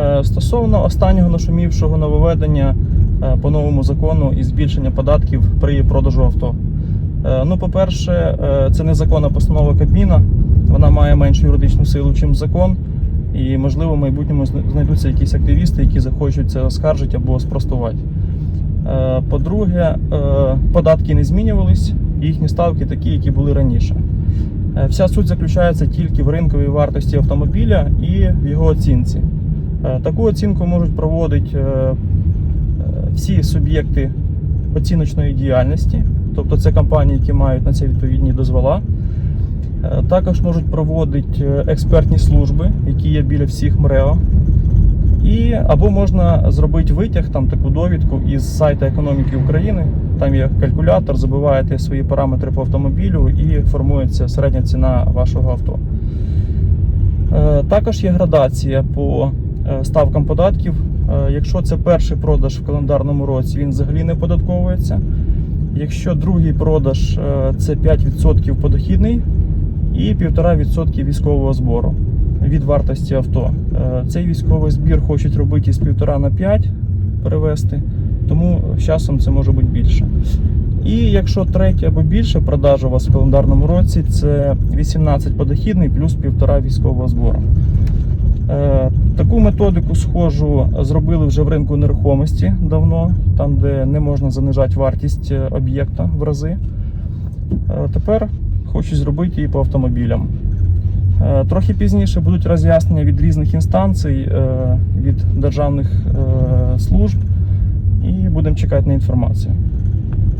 Е, Стосовно останнього нашумівшого нововведення е, по новому закону і збільшення податків при продажу авто. Е, Ну, по-перше, це незаконна постанова Кабміна. Вона має меншу юридичну силу, ніж закон. І, можливо, в майбутньому знайдуться якісь активісти, які захочуть це оскаржити або спростувати. По-друге, податки не змінювались, їхні ставки такі, які були раніше. Вся суть заключається тільки в ринковій вартості автомобіля і в його оцінці. Е, Таку оцінку можуть проводити е, е, всі суб'єкти оціночної діяльності, тобто це компанії, які мають на це відповідні дозвола. Також можуть проводити експертні служби, які є біля всіх МРЕО. І або можна зробити витяг, там таку довідку із сайту економіки України. Там є калькулятор, забиваєте свої параметри по автомобілю і формується середня ціна вашого авто. Також є градація по ставкам податків. Е, Якщо це перший продаж в календарному році, він взагалі не податковується. Якщо другий продаж е, це 5% подохідний і 1,5% військового збору від вартості авто. Е, Цей військовий збір хочуть робити з 1,5 на 5 перевести, тому з часом це може бути більше. І якщо третя або більше продажа у вас в календарному році, це 18 подохідний плюс 1,5 військового збору. Е, Таку методику схожу зробили вже в ринку нерухомості давно, там, де не можна занижати вартість е, об'єкта в рази. Е, Тепер хочуть зробити її по автомобілям. Трохи пізніше будуть роз'яснення від різних інстанцій, від державних служб, і будемо чекати на інформацію.